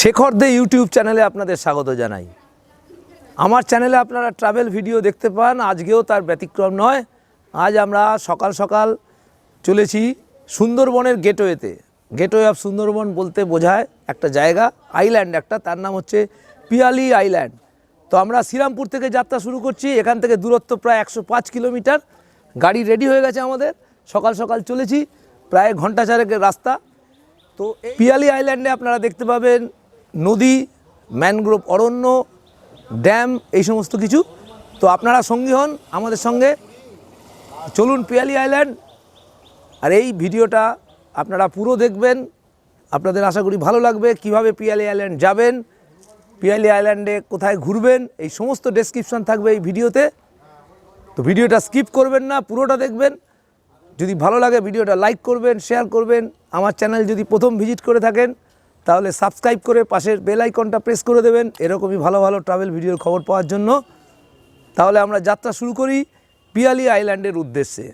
শেখর দে YouTube চ্যানেলে আপনাদের স্বাগত জানাই। আমার চ্যানেলে আপনারা ট্রাভেল ভিডিও দেখতে পান, আজকেও তার ব্যতিক্রম নয়। আজ আমরা সকাল সকাল চলেছি সুন্দরবনের গেটওয়েতে গেটওয়ে অফ সুন্দরবন বলতে বোঝায় একটা জায়গা আইল্যান্ড একটা, তার নাম হচ্ছে পিয়ালি আইল্যান্ড তো আমরা শ্রীরামপুর থেকে যাত্রা শুরু করছি, এখান থেকে দূরত্ব প্রায় একশো পাঁচ কিলোমিটার। গাড়ি রেডি হয়ে গেছে আমাদের, সকাল সকাল চলেছি, প্রায় ঘণ্টা চারেকের রাস্তা। তো পিয়ালি আইল্যান্ডে আপনারা দেখতে পাবেন নদী, ম্যানগ্রোভ, অরণ্য, ড্যাম, এই সমস্ত কিছু। তো আপনারা সঙ্গী হন আমাদের সঙ্গে। চলুন পিয়ালি আইল্যান্ড। আর এই ভিডিওটা আপনারা পুরো দেখবেন। আপনাদের আশা করি ভালো লাগবে কীভাবে পিয়ালি আইল্যান্ড যাবেন, পিয়ালি আইল্যান্ডে কোথায় ঘুরবেন, এই সমস্ত ডেসক্রিপশন থাকবে এই ভিডিওতে। তো ভিডিওটা স্কিপ করবেন না, পুরোটা দেখবেন। যদি ভালো লাগে ভিডিওটা লাইক করবেন শেয়ার করবেন। আমার চ্যানেল যদি প্রথম ভিজিট করে থাকেন তাহলে সাবস্ক্রাইব করে পাশের বেল আইকনটা প্রেস করে দেবেন। এরকমই ভালো ভালো ট্রাভেল ভিডিওর খবর পাওয়ার জন্য। তাহলে আমরা যাত্রা শুরু করি পিয়ালি আইল্যান্ডের উদ্দেশ্যে।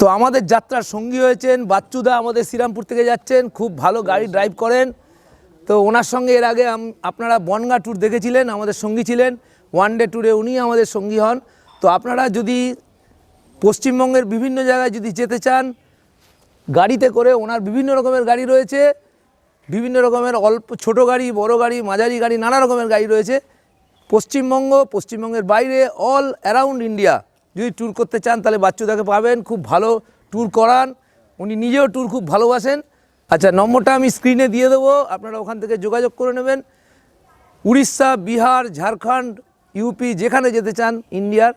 তো আমাদের যাত্রার সঙ্গী হয়েছেন বাচ্চুদা আমাদের শ্রীরামপুর থেকে যাচ্ছেন। খুব ভালো গাড়ি ড্রাইভ করেন। তো ওনার সঙ্গে এর আগে আপনারা বনগা ট্যুর দেখেছিলেন আমাদের সঙ্গী ছিলেন। ওয়ান ডে ট্যুরে উনি আমাদের সঙ্গী হন। তো আপনারা যদি পশ্চিমবঙ্গের বিভিন্ন জায়গায় যদি যেতে চান গাড়িতে করে ওনার বিভিন্ন রকমের গাড়ি রয়েছে। বিভিন্ন রকমের অল্প, ছোট গাড়ি, বড় গাড়ি, মাঝারি গাড়ি, নানা রকমের গাড়ি রয়েছে। পশ্চিমবঙ্গ, পশ্চিমবঙ্গের বাইরে অল অ্যারাউন্ড ইন্ডিয়া যদি ট্যুর করতে চান, তাহলে বাচ্চুদাকে পাবেন, খুব ভালো ট্যুর করান। উনি নিজেও ট্যুর খুব ভালোবাসেন। আচ্ছা নম্বরটা আমি স্ক্রিনে দিয়ে দেবো। আপনারা ওখান থেকে যোগাযোগ করে নেবেন। উড়িষ্যা, বিহার, ঝাড়খণ্ড ইউপি যেখানে যেতে চান ইন্ডিয়ার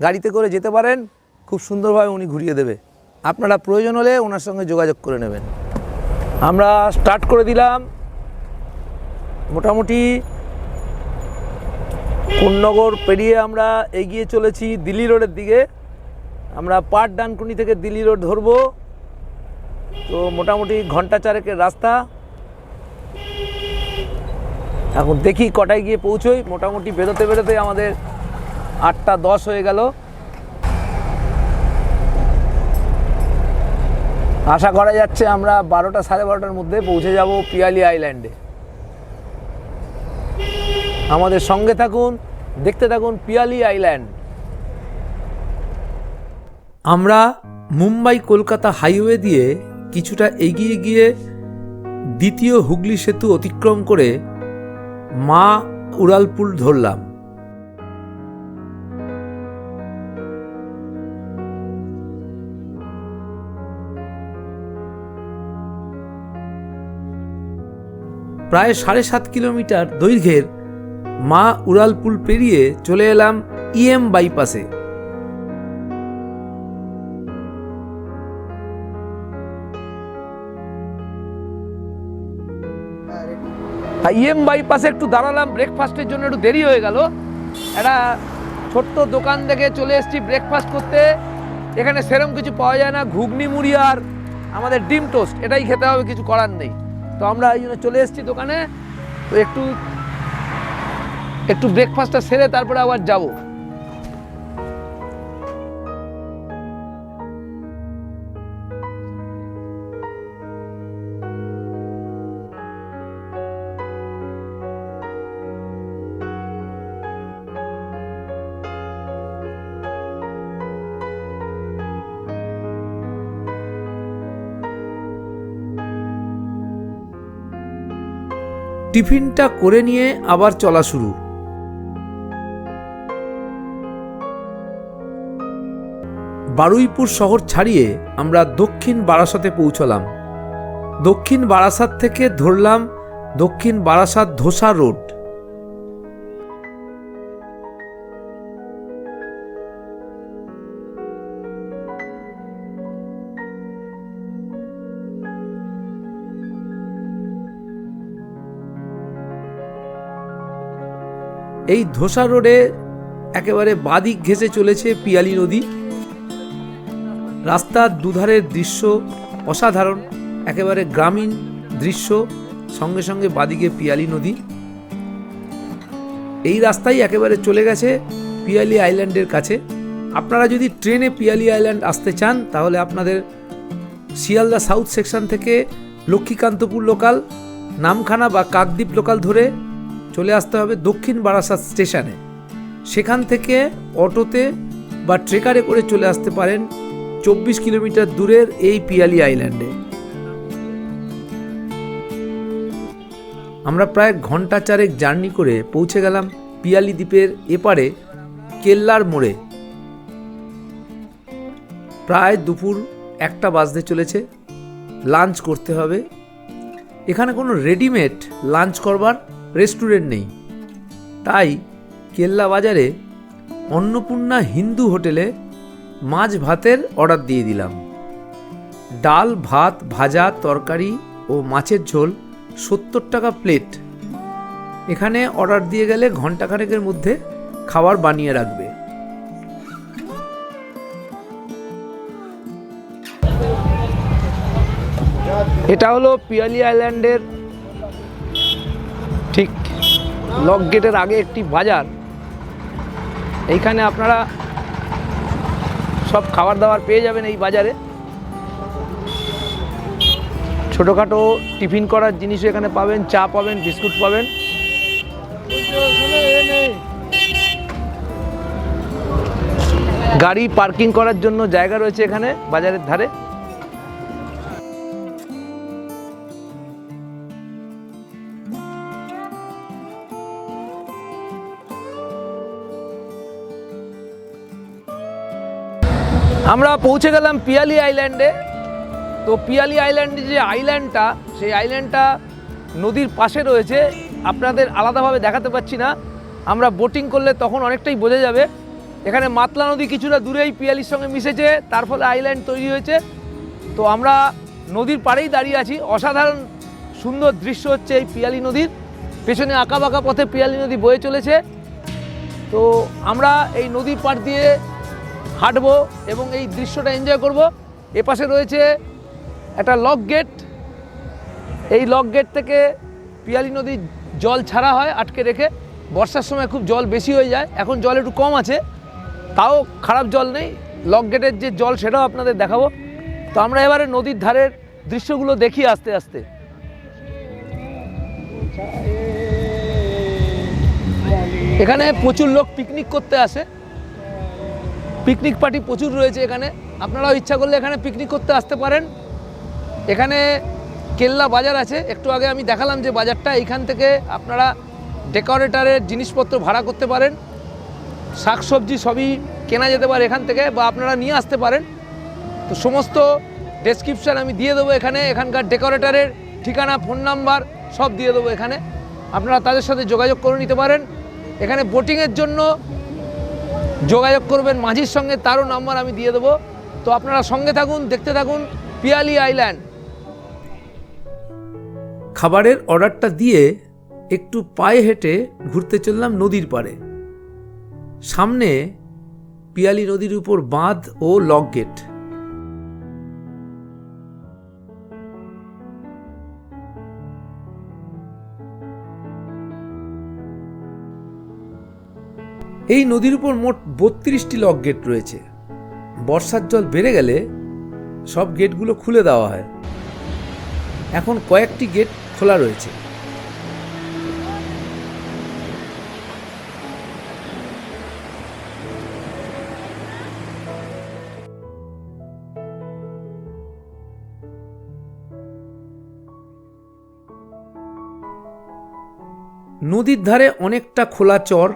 গাড়িতে করে যেতে পারেন। খুব সুন্দরভাবে উনি ঘুরিয়ে দেবে। আপনারা প্রয়োজন হলে ওনার সঙ্গে যোগাযোগ করে নেবেন। আমরা স্টার্ট করে দিলাম। মোটামুটি কোন্নগর পেরিয়ে আমরা এগিয়ে চলেছি দিল্লি রোডের দিকে। আমরা পাট ডানকুনি থেকে দিল্লি রোড ধরবো। তো মোটামুটি ঘণ্টা চারেকের রাস্তা। এখন দেখি কটায় গিয়ে পৌঁছোই। মোটামুটি বেরোতে বেরোতে আমাদের আটটা দশ হয়ে গেল। আশা করা যাচ্ছে আমরা বারোটা সাড়ে বারোটার মধ্যে পৌঁছে যাব পিয়ালি আইল্যান্ডে। আমাদের সঙ্গে থাকুন, দেখতে থাকুন পিয়ালি আইল্যান্ড। আমরা মুম্বাই কলকাতা হাইওয়ে দিয়ে কিছুটা এগিয়ে গিয়ে দ্বিতীয় হুগলি সেতু অতিক্রম করে মা উড়ালপুল ধরলাম। প্রায় সাড়ে সাত কিলোমিটার দৈর্ঘ্যের মা উড়ালপুল পেরিয়ে চলে এলাম ইএম বাইপাসে। ইএম বাইপাসে একটু দাঁড়ালাম ব্রেকফাস্টের জন্য একটু দেরি হয়ে গেল। একটা ছোট্ট দোকান থেকে চলে এসেছি ব্রেকফাস্ট করতে। এখানে সেরম কিছু পাওয়া যায় না, ঘুগনি মুড়ি আর আমাদের ডিম টোস্ট এটাই খেতে হবে, কিছু করার নেই। তো আমরা এই জন্য চলে এসেছি দোকানে। তো একটু একটু ব্রেকফাস্টটা সেরে তারপরে আবার যাব। টিফিনটা করে নিয়ে আবার চলা শুরু। বারুইপুর শহর ছাড়িয়ে আমরা দক্ষিণ বারাসাতে পৌঁছলাম। দক্ষিণ বারাসাত থেকে ধরলাম দক্ষিণ বারাসাত ধোসা রোড। এই ধোসা রোডে একেবারে বাদিক ঘেঁষে চলেছে পিয়ালি নদী। রাস্তার দুধারের দৃশ্য অসাধারণ, একেবারে গ্রামীণ দৃশ্য, সঙ্গে সঙ্গে বাদিকে পিয়ালি নদী। এই রাস্তাই একেবারে চলে গেছে পিয়ালি আইল্যান্ডের কাছে। আপনারা যদি ট্রেনে পিয়ালি আইল্যান্ড আসতে চান, তাহলে আপনাদের শিয়ালদা সাউথ সেকশন থেকে লক্ষ্মীকান্তপুর লোকাল, নামখানা বা কাকদ্বীপ লোকাল ধরে চলে আসতে হবে দক্ষিণ বারাসাত স্টেশনে। সেখান থেকে অটোতে বা ট্রেকারে করে চলে আসতে পারেন চব্বিশ কিলোমিটার দূরের এই পিয়ালি আইল্যান্ডে। আমরা প্রায় ঘণ্টা চারেক জার্নি করে পৌঁছে গেলাম পিয়ালি দ্বীপের এপারে কেল্লার মোড়ে। প্রায় দুপুর একটা বাজতে চলেছে, লাঞ্চ করতে হবে। এখানে কোনো রেডিমেড লাঞ্চ করবার রেস্টুরেন্ট নেই। তাই কেল্লা বাজারে অন্নপূর্ণা হিন্দু হোটেলে মাছ ভাতের অর্ডার দিয়ে দিলাম। ডাল, ভাত, ভাজা, তরকারি ও মাছের ঝোল সত্তর টাকা প্লেট। এখানে অর্ডার দিয়ে গেলে ঘন্টাখানেকের মধ্যে খাবার বানিয়ে রাখবে। এটা হলো পিয়ালি আইল্যান্ডের লক গেটের আগে একটি বাজার। এইখানে আপনারা সব খাবার দাবার পেয়ে যাবেন এই বাজারে। ছোটোখাটো টিফিন করার জিনিসও এখানে পাবেন, চা পাবেন, বিস্কুট পাবেন। গাড়ি পার্কিং করার জন্য জায়গা রয়েছে এখানে, বাজারের ধারে। আমরা পৌঁছে গেলাম পিয়ালি আইল্যান্ডে। তো পিয়ালি আইল্যান্ডে যে আইল্যান্ডটা, সেই আইল্যান্ডটা নদীর পাশে রয়েছে। আপনাদের আলাদাভাবে দেখাতে পাচ্ছি না। আমরা বোটিং করলে তখন অনেকটাই বোঝা যাবে। এখানে মাতলা নদী কিছুটা দূরেই পিয়ালির সঙ্গে মিশেছে, তার ফলে আইল্যান্ড তৈরি হয়েছে। তো আমরা নদীর পাড়েই দাঁড়িয়ে আছি। অসাধারণ সুন্দর দৃশ্য হচ্ছে এই পিয়ালি নদীর। পেছনে আঁকা বাঁকা পথে পিয়ালি নদী বয়ে চলেছে। তো আমরা এই নদীর পাড় দিয়ে হাঁটবো এবং এই দৃশ্যটা এনজয় করব। এপাশে রয়েছে একটা লক গেট এই লক গেট থেকে পিয়ালি নদীর জল ছাড়া হয় আটকে রেখে। বর্ষার সময় খুব জল বেশি হয়ে যায়, এখন জল একটু কম আছে। তাও খারাপ জল নেই। লক গেটের যে জল সেটাও আপনাদের দেখাবো। তো আমরা এবারে নদীর ধারের দৃশ্যগুলো দেখি আস্তে আস্তে। এখানে প্রচুর লোক পিকনিক করতে আসে। পিকনিক পার্টি প্রচুর রয়েছে এখানে। আপনারাও ইচ্ছা করলে এখানে পিকনিক করতে আসতে পারেন। এখানে কেল্লা বাজার আছে। একটু আগে আমি দেখালাম যে বাজারটা, এইখান থেকে আপনারা ডেকোরেটারের জিনিসপত্র ভাড়া করতে পারেন। শাকসবজি সবই কেনা যেতে পারে এখান থেকে বা আপনারা নিয়ে আসতে পারেন। তো সমস্ত ডেসক্রিপশান আমি দিয়ে দেবো এখানে। এখানকার ডেকোরেটারের ঠিকানা ফোন নাম্বার সব দিয়ে দেবো এখানে। আপনারা তাদের সাথে যোগাযোগ করে নিতে পারেন। এখানে বোটিংয়ের জন্য যোগাযোগ করবেন মাঝির সঙ্গে, তারও নাম্বার আমি দিয়ে দেবো। তো আপনারা সঙ্গে থাকুন, দেখতে থাকুন, পিয়ালি আইল্যান্ড। খাবারের অর্ডারটা দিয়ে একটু পায়ে হেঁটে ঘুরতে চললাম নদীর পাড়ে। সামনে পিয়ালি নদীর উপর বাঁধ ও লক গেট। এই নদীর উপর মোট বত্রিশটি লক গেট রয়েছে। বর্ষার জল বেড়ে গেলে সব গেটগুলো খুলে দেওয়া হয়। এখন কয়েকটি গেট খোলা রয়েছে। নদীর ধারে অনেকটা খোলা চর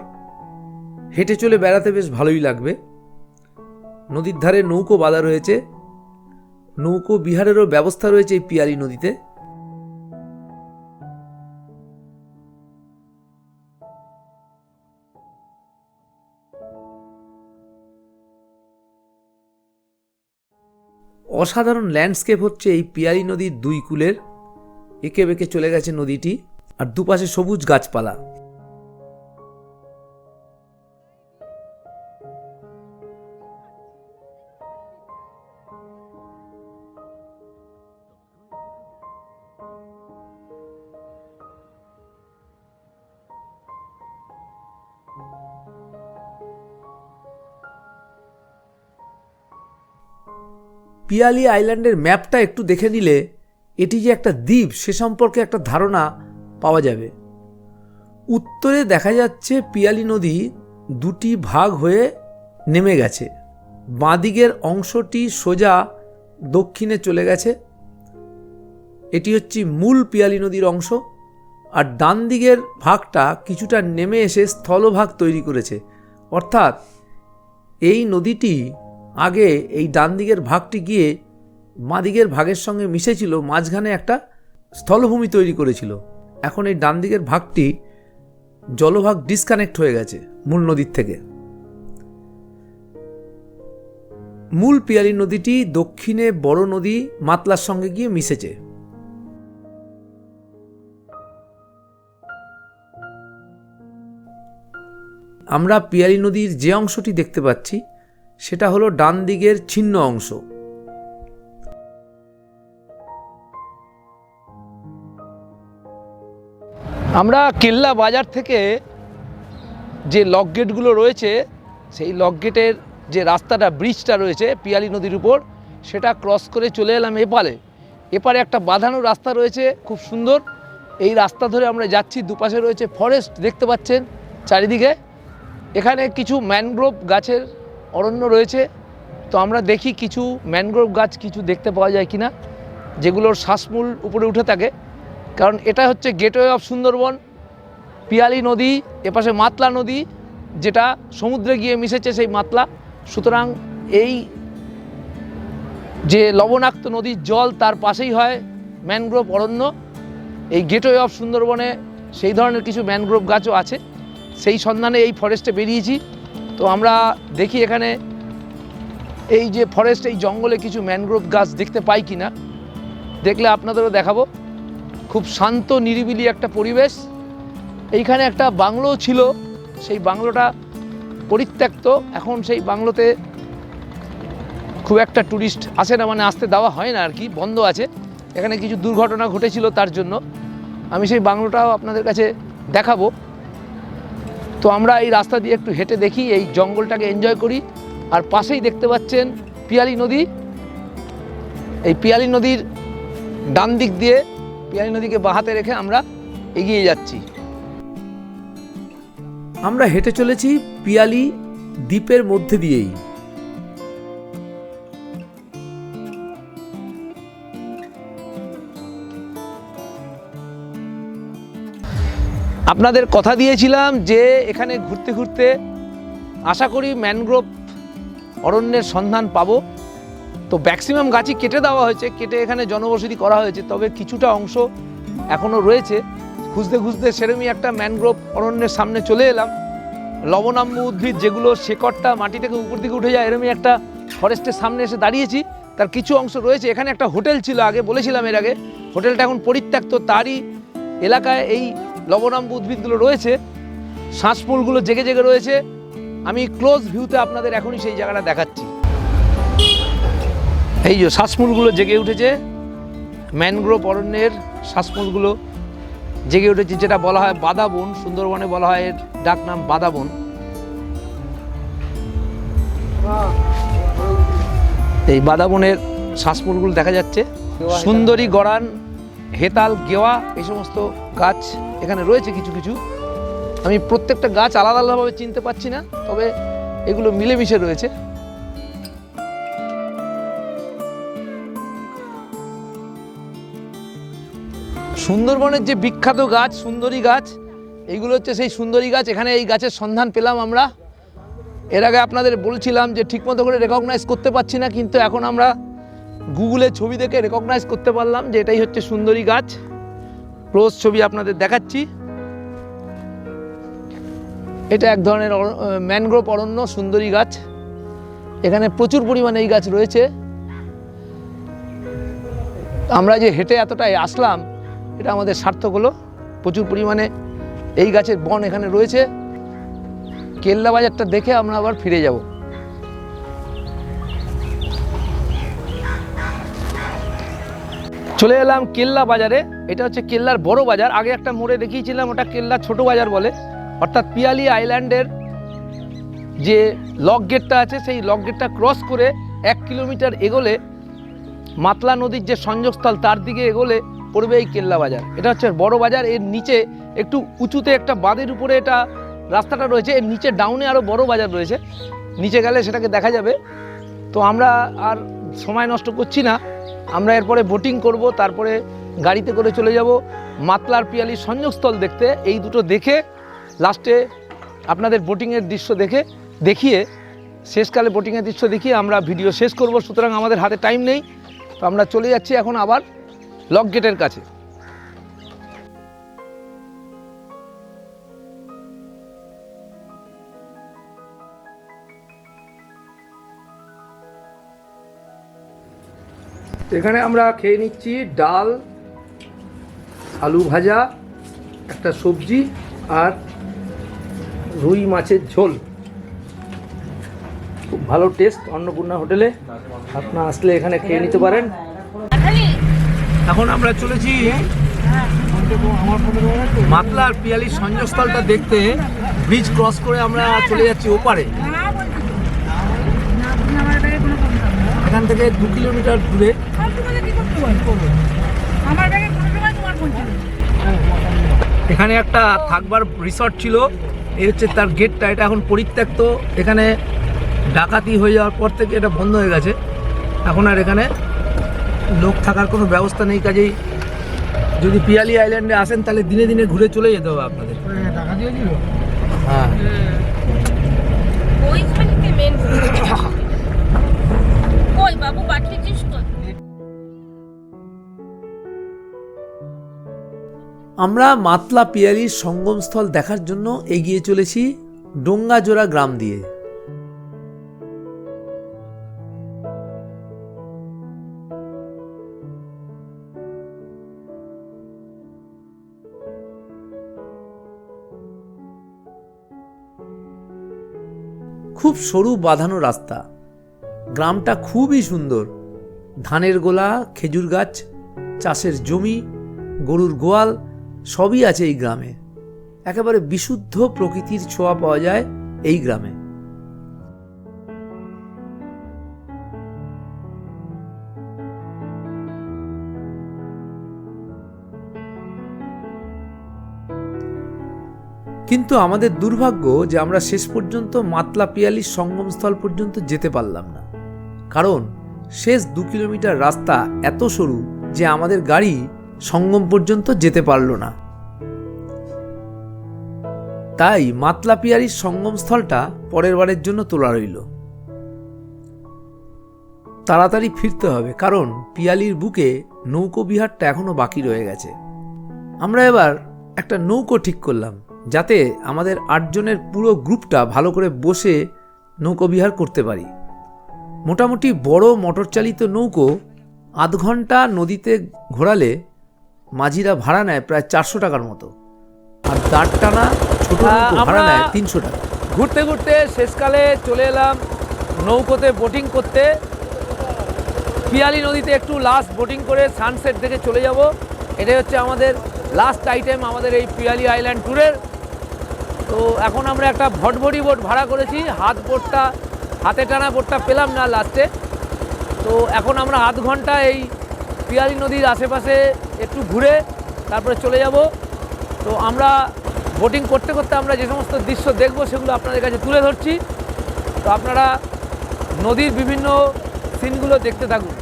হেঁটে চলে বেড়াতে বেশ ভালোই লাগবে। নদীর ধারে নৌকো বাঁধা রয়েছে। নৌকো বিহারেরও ব্যবস্থা রয়েছে এই পিয়ালি নদীতে। অসাধারণ ল্যান্ডস্কেপ হচ্ছে এই পিয়ালি নদীর দুই কূলের। এঁকে বেঁকে চলে গেছে নদীটি। আর দুপাশে সবুজ গাছপালা। পিয়ালি আইল্যান্ডের ম্যাপটা একটু দেখে নিলে এটি যে একটা দ্বীপ, সে সম্পর্কে একটা ধারণা পাওয়া যাবে। উত্তরে দেখা যাচ্ছে পিয়ালি নদী দুটি ভাগ হয়ে নেমে গেছে। বাঁদিকের অংশটি সোজা দক্ষিণে চলে গেছে। এটি হচ্ছে মূল পিয়ালি নদীর অংশ আর ডান দিকের ভাগটা কিছুটা নেমে এসে স্থলভাগ তৈরি করেছে। অর্থাৎ এই নদীটি আগে এই ডান দিকের ভাগটি গিয়ে বাঁ দিকের ভাগের সঙ্গে মিশেছিল, মাঝখানে একটা স্থলভূমি তৈরি করেছিল। এখন এই ডান দিকের ভাগটি জলভাগ ডিসকানেক্ট হয়ে গেছে মূল নদীর থেকে। মূল পিয়ালি নদীটি দক্ষিণে বড় নদী মাতলার সঙ্গে গিয়ে মিশেছে। আমরা পিয়ালি নদীর যে অংশটি দেখতে পাচ্ছি সেটা হলো ডান দিকের ছিন্ন অংশ। আমরা কেল্লা বাজার থেকে যে লক গেটগুলো রয়েছে, সেই লক গেটের যে রাস্তাটা, ব্রিজটা রয়েছে পিয়ালি নদীর উপর, সেটা ক্রস করে চলে এলাম এপারে। এপারে একটা বাঁধানো রাস্তা রয়েছে, খুব সুন্দর। এই রাস্তা ধরে আমরা যাচ্ছি, দুপাশে রয়েছে ফরেস্ট দেখতে পাচ্ছেন চারিদিকে। এখানে কিছু ম্যানগ্রোভ গাছের অরণ্য রয়েছে। তো আমরা দেখি কিছু ম্যানগ্রোভ গাছ কিছু দেখতে পাওয়া যায় কিনা, যেগুলোর শ্বাসমূল উপরে উঠে থাকে। কারণ এটা হচ্ছে গেটওয়ে অফ সুন্দরবন, পিয়ালি নদী, এপাশে মাতলা নদী, যেটা সমুদ্রে গিয়ে মিশেছে সেই মাতলা। সুতরাং এই যে লবণাক্ত নদীর জল তার পাশেই হয় ম্যানগ্রোভ অরণ্য। এই গেটওয়ে অফ সুন্দরবনে সেই ধরনের কিছু ম্যানগ্রোভ গাছও আছে। সেই সন্ধানে এই ফরেস্টে বেরিয়েছি। তো আমরা দেখি এখানে এই যে ফরেস্ট এই জঙ্গলে কিছু ম্যানগ্রোভ গাছ দেখতে পাই কি না দেখলে আপনাদেরও দেখাবো। খুব শান্ত, নিরিবিলি একটা পরিবেশ। এইখানে একটা বাংলো ছিল। সেই বাংলোটা পরিত্যক্ত। এখন সেই বাংলোতে খুব একটা ট্যুরিস্ট আসে না মানে আসতে দেওয়া হয় না আর কি, বন্ধ আছে। এখানে কিছু দুর্ঘটনা ঘটেছিল তার জন্য। আমি সেই বাংলোটাও আপনাদের কাছে দেখাবো। তো আমরা এই রাস্তা দিয়ে একটু হেঁটে দেখি, এই জঙ্গলটাকে এনজয় করি। আর পাশেই দেখতে পাচ্ছেন পিয়ালি নদী। এই পিয়ালি নদীর ডান দিক দিয়ে পিয়ালি নদীকে বাহাতে রেখে আমরা এগিয়ে যাচ্ছি। আমরা হেঁটে চলেছি পিয়ালি দ্বীপের মধ্যে দিয়েই। আপনাদের কথা দিয়েছিলাম যে এখানে ঘুরতে ঘুরতে আশা করি ম্যানগ্রোভ অরণ্যের সন্ধান পাবো। তো ম্যাক্সিমাম গাছই কেটে দেওয়া হয়েছে, কেটে এখানে জনবসতি করা হয়েছে, তবে কিছুটা অংশ এখনও রয়েছে। খুঁজতে খুঁজতে সেরমই একটা ম্যানগ্রোভ অরণ্যের সামনে চলে এলাম। লবণাম্য উদ্ভিদ যেগুলো শেকড়টা মাটি থেকে উপর দিকে উঠে যায়, এরমই একটা ফরেস্টের সামনে এসে দাঁড়িয়েছি। তার কিছু অংশ রয়েছে। এখানে একটা হোটেল ছিল আগে, বলেছিলাম এর আগে। হোটেলটা এখন পরিত্যক্ত। তারই এলাকায় এই লবণাম্য উদ্ভিদগুলো রয়েছে শ্বাসমূলগুলো জেগে জেগে রয়েছে। আমি ক্লোজ ভিউতে আপনাদের এখনই সেই জায়গাটা দেখাচ্ছি। এই যে শ্বাসমূলগুলো জেগে উঠেছে ম্যানগ্রোভ অরণ্যের শ্বাসমূলগুলো জেগে উঠেছে, যেটা বলা হয় বাদাবন, সুন্দরবনে বলা হয় এর ডাক নাম বাদাবন। এই বাদাবনের শ্বাসমূলগুলো দেখা যাচ্ছে। সুন্দরী গড়ান, হেতাল, গেওয়া, এই সমস্ত গাছ, এখানে রয়েছে কিছু কিছু। আমি প্রত্যেকটা গাছ আলাদা আলাদাভাবে চিনতে পারছি না, তবে এগুলো মিলেমিশে রয়েছে। সুন্দরবনের যে বিখ্যাত গাছ, সুন্দরী গাছ এইগুলো হচ্ছে সেই সুন্দরী গাছ। এখানে এই গাছের সন্ধান পেলাম আমরা। এর আগে আপনাদের বলছিলাম যে ঠিকমতো করে রেকগনাইজ করতে পারছি না, কিন্তু এখন আমরা গুগলে ছবি দেখে রেকগনাইজ করতে পারলাম যে এটাই হচ্ছে সুন্দরী গাছ। ক্লোজ ছবি আপনাদের দেখাচ্ছি। এটা এক ধরনের ম্যানগ্রোভ অরণ্য, সুন্দরী গাছ। এখানে প্রচুর পরিমাণে এই গাছ রয়েছে। আমরা যে হেঁটে এতটাই আসলাম, এটা আমাদের সার্থক হলো। প্রচুর পরিমাণে এই গাছের বন এখানে রয়েছে। কেল্লা বাজারটা দেখে আমরা আবার ফিরে যাব। চলে এলাম কেল্লা বাজারে। এটা হচ্ছে কেল্লার বড় বাজার। আগে একটা মোড়ে দেখিয়েছিলাম, ওটা কেল্লা ছোট বাজার বলে। অর্থাৎ পিয়ালি আইল্যান্ডের যে লক গেটটা আছে, সেই লক গেটটা ক্রস করে এক কিলোমিটার এগোলে মাতলা নদীর যে সংযোগস্থল, তার দিকে এগোলে পড়বে এই কেল্লা বাজার। এটা হচ্ছে বড় বাজার। এর নিচে একটু উঁচুতে একটা বাঁধের উপরে এটা রাস্তাটা রয়েছে। এর নিচে ডাউনে আরও বড় বাজার রয়েছে। নিচে গেলে সেটাকে দেখা যাবে। তো আমরা আর সময় নষ্ট করছি না। আমরা এরপরে বোটিং করব, তারপরে গাড়িতে করে চলে যাব। মাতলার পিয়ালি সংযোগস্থল দেখতে, এই দুটো দেখে, লাস্টে আপনাদের বোটিংয়ের দৃশ্য দেখে, দেখিয়ে, শেষকালে বোটিংয়ের দৃশ্য দেখিয়ে আমরা ভিডিও শেষ করব। সুতরাং আমাদের হাতে টাইম নেই। তো আমরা চলে যাচ্ছি এখন আবার লক গেটের কাছে। এখানে আমরা খেয়ে নিচ্ছি ডাল, আলু ভাজা, একটা সবজি আর রুই মাছের ঝোল। খুব ভালো টেস্ট অন্নপূর্ণা হোটেলে। আপনার আসলে এখানে খেয়ে নিতে পারেন। এখন আমরা চলেছি মাতলার পিয়ালির সংযোগস্থলটা দেখতে। ব্রিজ ক্রস করে আমরা চলে যাচ্ছি ওপারে। এখান থেকে দু কিলোমিটার দূরে। এখানে একটা থাকবার রিসর্ট ছিল। এই হচ্ছে তার গেটটা এটা এখন পরিত্যক্ত। এখানে ডাকাতি হয়ে যাওয়ার পর থেকে এটা বন্ধ হয়ে গেছে। এখন আর এখানে লোক থাকার কোনো ব্যবস্থা নেই। কাজেই যদি পিয়ালি আইল্যান্ডে আসেন তাহলে দিনে দিনে ঘুরে চলে যেতে হবে আপনাদের। হ্যাঁ। বাবু পাঠিয়েছিস তো। আমরা মাতলা পিয়ালির সঙ্গমস্থল দেখার জন্য এগিয়ে চলেছি ডোঙ্গাজোড়া গ্রাম দিয়ে। খুব সরু বাঁধানো রাস্তা। গ্রামটা খুবই সুন্দর। ধানের গোলা, খেজুর গাছ, চাষের জমি, গরুর গোয়াল, সবই আছে এই গ্রামে। একেবারে বিশুদ্ধ প্রকৃতির ছোঁয়া পাওয়া যায় এই গ্রামে। কিন্তু আমাদের দুর্ভাগ্য যে আমরা শেষ পর্যন্ত মাতলা পিয়ালির সঙ্গমস্থল পর্যন্ত যেতে পারলাম না। কারণ শেষ দু কিলোমিটার রাস্তা এত সরু যে আমাদের গাড়ি সঙ্গম পর্যন্ত যেতে পারল না। তাই মাতলা পিয়ারির সঙ্গমস্থলটা পরের বারের জন্য তোলা রইল। তাড়াতাড়ি ফিরতে হবে, কারণ পিয়ালির বুকে নৌকো বিহারটা এখনও বাকি রয়ে গেছে। আমরা এবার একটা নৌকো ঠিক করলাম, যাতে আমাদের আটজনের পুরো গ্রুপটা ভালো করে বসে নৌকো বিহার করতে পারি। মোটামুটি বড় মোটর চালিত নৌকো আধ ঘণ্টা নদীতে ঘোরালে মাঝিরা ভাড়া নেয় প্রায় চারশো টাকার মতো। আর দাঁড় টানা ছোট ভাড়া নেয় তিনশো টাকা। ঘুরতে ঘুরতে শেষকালে চলে এলাম নৌকোতে বোটিং করতে। পিয়ালি নদীতে একটু লাস্ট বোটিং করে সানসেট দেখে চলে যাব। এটাই হচ্ছে আমাদের লাস্ট আইটেম আমাদের এই পিয়ালি আইল্যান্ড ট্যুরের তো এখন আমরা একটা ভটভটি বোট ভাড়া করেছি হাত বোটটা হাতে টানা বোটটা পেলাম না লাস্টে। তো এখন আমরা আধ ঘণ্টা এই পিয়ালি নদীর আশেপাশে একটু ঘুরে তারপরে চলে যাব। তো আমরা বোটিং করতে করতে আমরা যে সমস্ত দৃশ্য দেখব সেগুলো আপনাদের কাছে তুলে ধরছি। তো আপনারা নদীর বিভিন্ন সিনগুলো দেখতে থাকুন।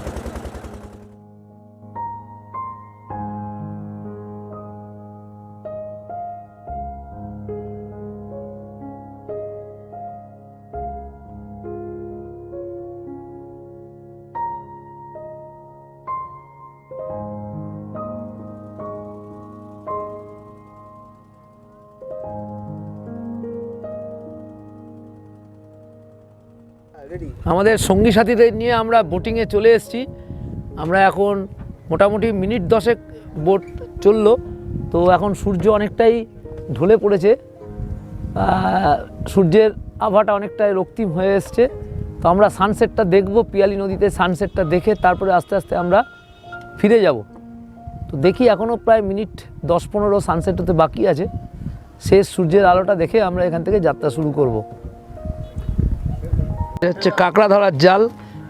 আমাদের সঙ্গী সাথীদের নিয়ে আমরা বোটিংয়ে চলে এসেছি। আমরা এখন মোটামুটি মিনিট দশেক বোট চলল। তো এখন সূর্য অনেকটাই ঢলে পড়েছে। সূর্যের আভাটা অনেকটাই রক্তিম হয়ে এসছে। তো আমরা সানসেটটা দেখব, পিয়ালি নদীতে সানসেটটা দেখে তারপরে আস্তে আস্তে আমরা ফিরে যাব। তো দেখি এখনও প্রায় মিনিট দশ পনেরো সানসেট হতে বাকি আছে। শেষ সূর্যের আলোটা দেখে আমরা এখান থেকে যাত্রা শুরু করব। হচ্ছে কাঁকড়া ধরার জাল।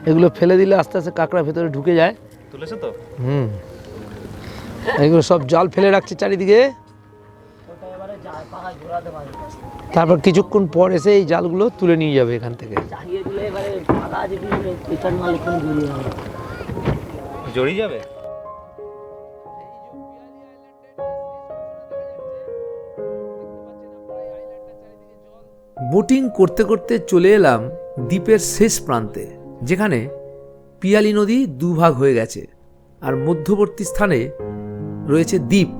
এগুলো ফেলে দিলে আস্তে আস্তে কাঁকড়া ভেতরে ঢুকে যায়। তুলেছে তো? হুম। এগুলো সব জাল ফেলে রাখছে চারিদিকে। তারপর কিছুক্ষণ পর এসে এই জালগুলো তুলে নিয়ে যাবে এখান থেকে। জড়িয়ে দিলে বোটিং করতে করতে চলে এলাম দ্বীপের শেষ প্রান্তে, যেখানে পিয়ালি নদী দুভাগ হয়ে গেছে আর মধ্যবর্তী স্থানে রয়েছে দ্বীপ।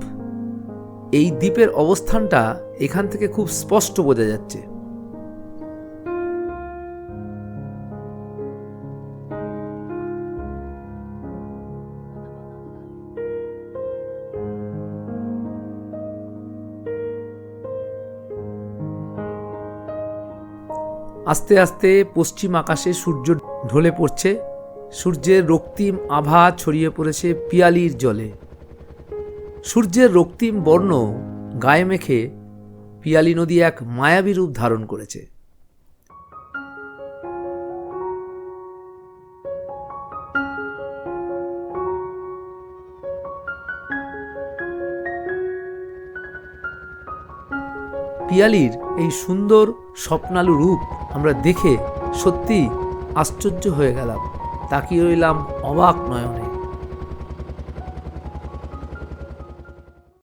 এই দ্বীপের অবস্থানটা এখান থেকে খুব স্পষ্ট বোঝা যাচ্ছে। আস্তে আস্তে পশ্চিম আকাশে সূর্য ঢলে পড়ছে। সূর্যের রক্তিম আভা ছড়িয়ে পড়েছে পিয়ালির জলে। সূর্যের রক্তিম বর্ণ গায়ে মেখে পিয়ালি নদী এক মায়াবী রূপ ধারণ করেছে। পিয়ালির এই সুন্দর স্বপ্নালু রূপ আমরা দেখে সত্যি আশ্চর্য হয়ে গেলাম। তাকিয়ে রইলাম অবাক নয়নে।